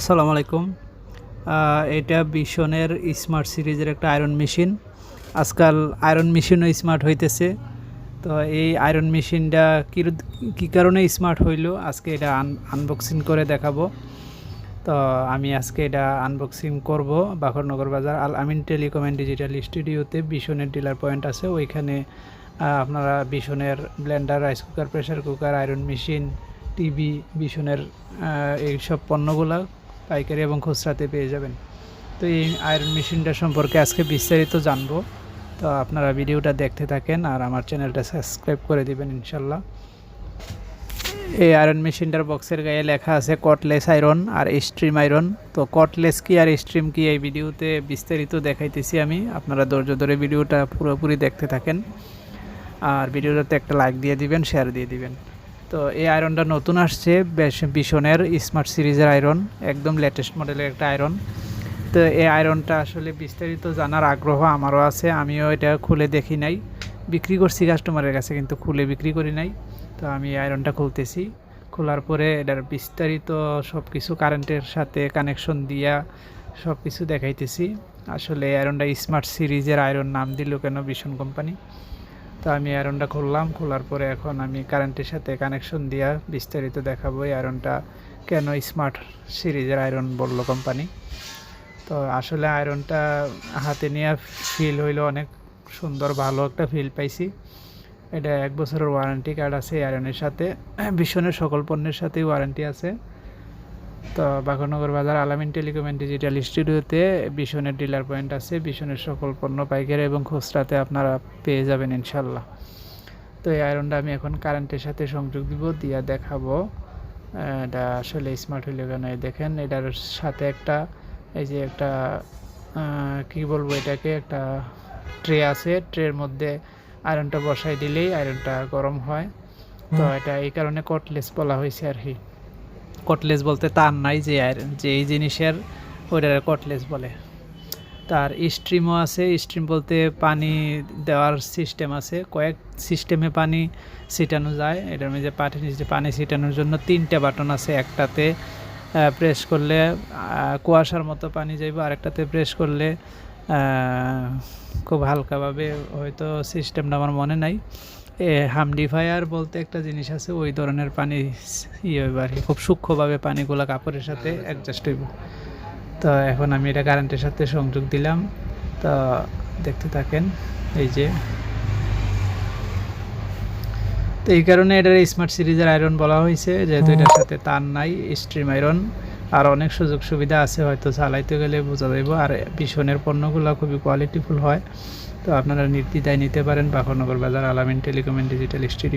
আসসালামু আলাইকুম। এটা বিশনের স্মার্ট সিরিজের একটা আয়রন মেশিন আজকাল আয়রন মেশিনও স্মার্ট হইতেছে। তো এই আয়রন মেশিনটা কী কারণে স্মার্ট হইল? আজকে এটা আনবক্সিং করে দেখাবো। তো আমি আজকে এটা আনবক্সিং করব বাখরনগর বাজার Al Amin telecom and digital স্টুডিওতে। বিশনের ডিলার পয়েন্ট আছে। ওইখানে আপনারা বিশনের blender rice cooker pressure cooker iron machine TV বিশনের এইসব পণ্যগুলা পাইকারি এবং খুচরাতে পেয়ে যাবেন। তো এই আয়রন মেশিনটা সম্পর্কে আজকে বিস্তারিত জানব। তো আপনারা ভিডিওটা দেখতে থাকেন আর আমার চ্যানেলটা সাবস্ক্রাইব করে দিবেন ইনশাল্লাহ। এই আয়রন মেশিনটার বক্সের গায়ে লেখা আছে কটলেস আয়রন আর স্ট্রিম আয়রন তো কটলেস কি আর স্ট্রিম কি এই ভিডিওতে বিস্তারিত দেখাইতেছি আমি। আপনারা ধৈর্য ধরে ভিডিওটা পুরোপুরি দেখতে থাকেন। আর ভিডিওটাতে একটা লাইক দিয়ে দিবেন শেয়ার দিয়ে দিবেন। তো এই আয়রনটা নতুন আসছে, বেশ বিশনের স্মার্ট সিরিজের আয়রন, একদম লেটেস্ট মডেলের একটা আয়রন। তো এই আয়রনটা আসলে বিস্তারিত জানার আগ্রহ আমারও আছে, আমিও এটা খুলে দেখি নাই। বিক্রি করছি কাস্টমারের কাছে, কিন্তু খুলে বিক্রি করি নাই। তো আমি আয়রনটা খুলতেছি। খোলার পরে এটার বিস্তারিত সব কিছু কারেন্টের সাথে কানেকশন দিয়া সব কিছু দেখাইতেছি। আসলে আয়রনটা স্মার্ট সিরিজের আয়রন, নাম দিল কেন ভীষণ কোম্পানি তো আমি আয়রনটা খুললাম, খোলার পরে এখন আমি কারেন্টের সাথে কানেকশন দিয়া বিস্তারিত দেখাবো এই আয়রনটা কেন স্মার্ট সিরিজের আয়রন বলল কোম্পানি তো আসলে আয়রনটা হাতে নিয়ে ফিল হইল অনেক সুন্দর, ভালো একটা ফিল পাইছি। এটা এক বছরের ওয়ারেন্টি কার্ড আছে আয়রনের সাথে। ভীষণের সকল পণ্যের সাথেই ওয়ারেন্টি আছে। তো বাঘনগর বাজার আলামিন টেলিকম অ্যান্ড ডিজিটাল স্টুডিওতে ভীষণের ডিলার পয়েন্ট আছে ভীষণের সকল পণ্য পাইকারি এবং খুচরাতে আপনারা পেয়ে যাবেন ইনশাল্লাহ। তো এই আয়রনটা আমি এখন কারেন্টের সাথে সংযোগ দিব দিয়া দেখাবো। এটা আসলে স্মার্ট হইলে কেন? দেখেন এটার সাথে একটা এই যে একটা কি বলব এটাকে একটা ট্রে আছে। ট্রের মধ্যে আয়রনটা বসাই দিলেই আয়রনটা গরম হয়। তো এটা এই কারণে কটলেস বলা হয়েছে আর কি। কটলেস বলতে তার নাই যে যে এই জিনিসের ওইটার কটলেস বলে। তার স্ট্রিমও আছে স্ট্রিম বলতে পানি দেওয়ার সিস্টেম আছে। কয়েক সিস্টেমে পানি ছিটানো যায়। এটার মধ্যে পাটি নিচে পানি ছিটানোর জন্য তিনটে বাটন আছে। একটাতে প্রেস করলে কুয়াশার মতো পানি যাইব। আরেকটাতে প্রেস করলে খুব হালকাভাবে হয়তো সিস্টেমটা আমার মনে নাই। হামডিফায়ার বলতে একটা জিনিস আছে ওই ধরনের পানি ইয়ে হইব আর কি খুব সূক্ষ্মভাবে পানিগুলো কাপড়ের সাথে অ্যাডজাস্ট হইব। তো এখন আমি এটা কারেন্টের সাথে সংযোগ দিলাম। তো দেখতে থাকেন এই যে। তো এই কারণে এটার স্মার্ট সিরিজের আয়রন বলা হয়েছে যেহেতু এটার সাথে তার নাই স্ট্রিম আয়রন আর অনেক সুযোগ সুবিধা আছে, হয়তো চালাইতে গেলে বোঝা যাইব। আর পিছনের পণ্যগুলো খুবই কোয়ালিটিফুল হয়। তো আপনারা নির্দ্বিধায় নিতে পারেন বাখরনগর বাজার, আলামিন টেলিকম ডিজিটাল স্টুডিও